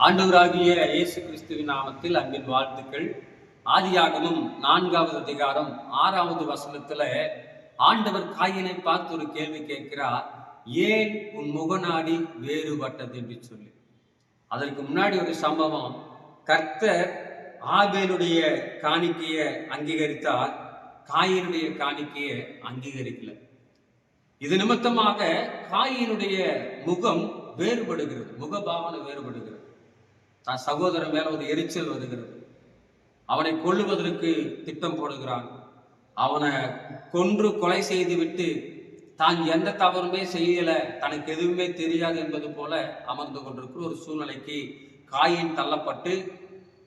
ஆண்டவராகிய இயேசு கிறிஸ்துவின் நாமத்தில் அன்பின் வாழ்த்துக்கள். ஆதியாகமும் நான்காவது அதிகாரம் ஆறாவது வசனத்துல ஆண்டவர் காயினை பார்த்து ஒரு கேள்வி கேட்கிறார். ஏன் உன் முகநாடி வேறுபட்டது? என்று சொல்லி. அதற்கு முன்னாடி ஒரு சம்பவம். கர்த்தர் ஆபேலுடைய காணிக்கையை அங்கீகரித்தார். காயினுடைய காணிக்கையை அங்கீகரிக்கல. இது நிமித்தமாக காயினுடைய முகம் வேறுபடுகிறது. முகபாவனை வேறுபடுகிறது. தன் சகோதரன் மேல ஒரு எரிச்சல் வருகிறது. அவனை கொள்ளுவதற்கு திட்டம் போடுகிறான். அவனை கொன்று கொலை செய்து விட்டு தான் எந்த தவறுமே செய்யல தனக்கு எதுவுமே தெரியாது என்பது போல அமர்ந்து கொண்டிருக்கிற ஒரு சூழ்நிலைக்கு காயின் தள்ளப்பட்டு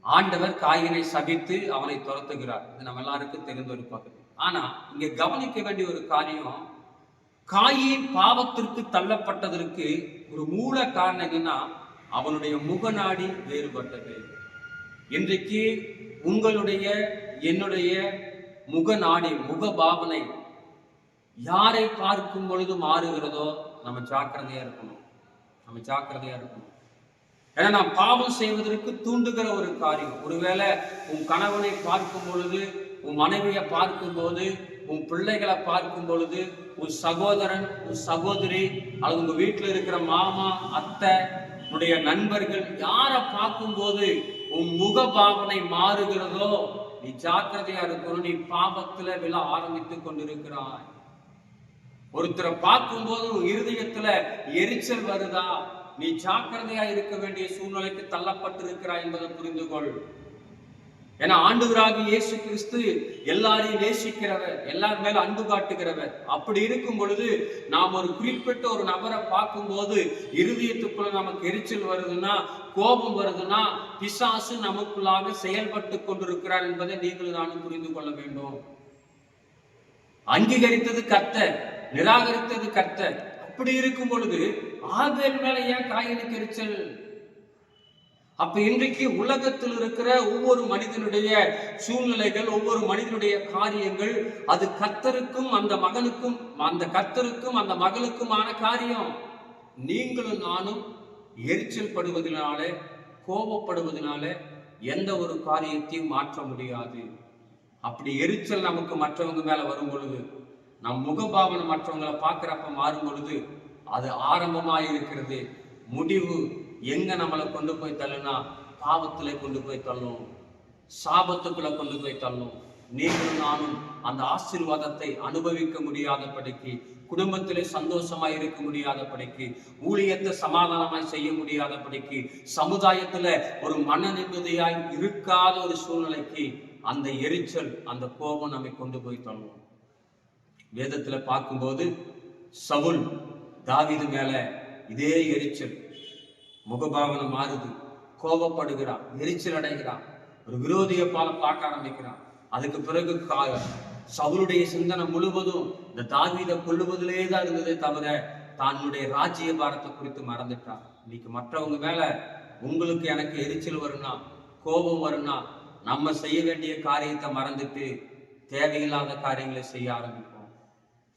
ஆண்டவர் காயினை சபித்து அவனை துரத்துகிறார். இது நம்ம எல்லாருக்கும் தெரிந்த ஒரு பகுதி. ஆனா இங்க கவனிக்க வேண்டிய ஒரு காரியம் காயின் பாவத்திற்கு தள்ளப்பட்டதற்கு ஒரு மூல காரணம் என்னன்னா அவனுடைய முகநாடி வேறுபட்டது. இன்றைக்கு உங்களுடைய என்னுடைய முகநாடி முக பாவனை யாரை பார்க்கும் பொழுது மாறுகிறதோ நம்ம ஜாக்கிரதையா இருக்கணும். நம்ம ஜாக்கிரதையா இருக்கணும். ஏன்னா நான் பாவம் செய்வதற்கு தூண்டுகிற ஒரு காரியம். ஒருவேளை உன் கணவனை பார்க்கும் பொழுது உன் மனைவியை பார்க்கும் போது உன் பிள்ளைகளை பார்க்கும் பொழுது உன் சகோதரன் உன் சகோதரி அல்லது உங்க வீட்டில் இருக்கிற மாமா அத்தை உன்னுடைய நண்பர்கள் யாரை பார்க்கும்போது உன் முக பாவனை மாறுகிறதோ நீ ஜாக்கிரதையா இருக்கணும் நீ பாவத்துல விழ ஆரம்பித்துக் கொண்டிருக்கிறாய். ஒருத்தரை பார்க்கும்போது உன் இருதயத்துல எரிச்சல் வருதா? நீ ஜாக்கிரதையா இருக்க வேண்டிய சூழ்நிலைக்கு தள்ளப்பட்டிருக்கிறாய் என்பதை புரிந்து கொள் ஏன்னா ஆண்டுகராகி இயேசு கிறிஸ்து எல்லாரையும் நேசிக்கிறவர் எல்லார் மேல அன்பு காட்டுகிறவர். அப்படி இருக்கும் பொழுது நாம் ஒரு குறிப்பிட்ட ஒரு நபரை பார்க்கும்போது இருதயத்துக்குள்ள நமக்கு எரிச்சல் வருதுன்னா கோபம் வருதுன்னா பிசாசு நமக்குள்ளாக செயல்பட்டு கொண்டிருக்கிறார் என்பதை நீங்கள் நானும் புரிந்து கொள்ள வேண்டும். அங்கீகரித்தது கத்த நிராகரித்தது கத்த அப்படி இருக்கும் பொழுது ஆபேல் மேல ஏன் காய்கறி எரிச்சல்? அப்ப இன்றைக்கு உலகத்தில் இருக்கிற ஒவ்வொரு மனிதனுடைய சூழ்நிலைகள் ஒவ்வொரு மனிதனுடைய காரியங்கள் அது கர்த்தருக்கும் அந்த மகனுக்கும் அந்த கர்த்தருக்கும் அந்த மகளுக்குமான காரியம். நீங்களும் நானும் எரிச்சல் படுவதனால கோபப்படுவதனால எந்த ஒரு காரியத்தையும் மாற்ற முடியாது. அப்படி எரிச்சல் நமக்கு மற்றவங்க மேல வரும் பொழுது நம் முகபாவனை மற்றவங்களை பார்க்கிறப்ப மாறும் பொழுது அது ஆரம்பமாக இருக்கிறது முடிவு எங்க நம்மளை கொண்டு போய் தள்ளுனா? பாவத்துல கொண்டு போய் தள்ளும். சாபத்துக்குள்ள கொண்டு போய் தள்ளும். நீங்களும் நானும் அந்த ஆசீர்வாதத்தை அனுபவிக்க முடியாதபடிக்கு குடும்பத்திலே சந்தோஷமாய் இருக்க முடியாதபடிக்கு ஊழியத்தை சமாதானமாய் செய்ய முடியாதபடிக்கு சமுதாயத்துல ஒரு மன நிம்மதியாய் இருக்காத ஒரு சூழ்நிலைக்கு அந்த எரிச்சல் அந்த கோபம் நம்மை கொண்டு போய் தள்ளும். வேதத்துல பார்க்கும்போது சவுல் தாவிது மேல இதே எரிச்சல். முகபாவனை மாறுது கோபப்படுகிறான் எரிச்சல் அடைகிறான் ஒரு விரோதியை போல பார்க்க ஆரம்பிக்கிறான். அதுக்கு பிறகு சவுருடைய சிந்தனை முழுவதும் இந்த தாவீதை கொள்ளுவதிலே தான் இருந்ததே தவிர தன்னுடைய ராஜ்ய பாரத்தை குறித்து மறந்துட்டான். இன்னைக்கு மற்றவங்க மேல உங்களுக்கு எனக்கு எரிச்சல் வரும்னா கோபம் வரும்னா நம்ம செய்ய வேண்டிய காரியத்தை மறந்துட்டு தேவையில்லாத காரியங்களை செய்ய ஆரம்பிப்போம்.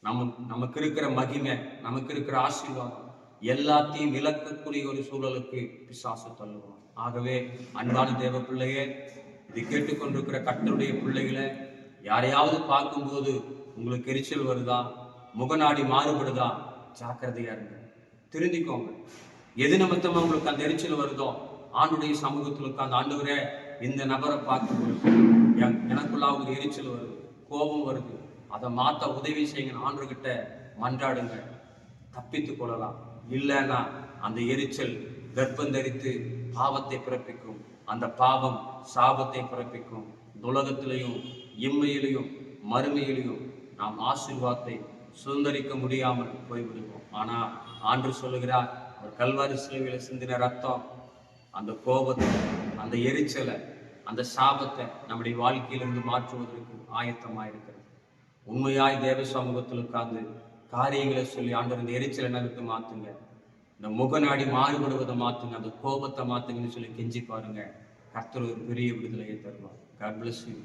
நம்ம நமக்கு இருக்கிற மகிமை நமக்கு இருக்கிற ஆசீர்வாதம். எல்லாத்தையும் விளக்கக்கூடிய ஒரு சூழலுக்கு பிசாசு தள்ளுவோம் ஆகவே அன்பான தேவ பிள்ளையே இதை கேட்டுக்கொண்டிருக்கிற கர்த்தருடைய பிள்ளைகளை யாரையாவது பார்க்கும்போது உங்களுக்கு எரிச்சல் வருதா? முகநாடி மாறுபடுதா? ஜாக்கிரதையா இருங்க. திருந்திக்கோங்க. எது நிமித்தமா உங்களுக்கு அந்த எரிச்சல் வருதோ ஆண்டுடைய சமூகத்தில் உட்கார்ந்து ஆண்டவரே இந்த நபரை பார்க்கும்போது எனக்குள்ள ஒரு எரிச்சல் வருது கோபம் வருது. அதை மாத்த உதவி செய்யுங்க. ஆண்டுகிட்ட மன்றாடுங்க தப்பித்துக் கொள்ளலாம். இல்லைன்னா அந்த எரிச்சல் கர்ப்பந்தரித்து பாவத்தை பிறப்பிக்கும். அந்த பாவம் சாபத்தை பிறப்பிக்கும். உலகத்திலையும் இம்மையிலையும் மறுமையிலையும் நாம் ஆசீர்வாதத்தை சுதந்திரிக்க முடியாமல் போய்விடுவோம். ஆனால் ஆண்டு சொல்லுகிறார் அவர் கல்வாரி சிலுவையில சிந்தின ரத்தம் அந்த கோபத்தை அந்த எரிச்சலை அந்த சாபத்தை நம்முடைய வாழ்க்கையிலிருந்து மாற்றுவதற்கு ஆயத்தமாயிருக்கிறது. உண்மையாய் தேவ சமூகத்தில் உட்கார்ந்து காரியங்களை சொல்லி ஆண்டவர் இந்த எரிச்சலை நகர்த்து மாத்துங்க. இந்த முகநாடி மாறுபடுவதை மாத்துங்க. அந்த கோபத்தை மாத்துங்கன்னு சொல்லி கெஞ்சி பாருங்க. கர்த்தர் ஒரு பெரிய விடுதலையை தருவார். God bless you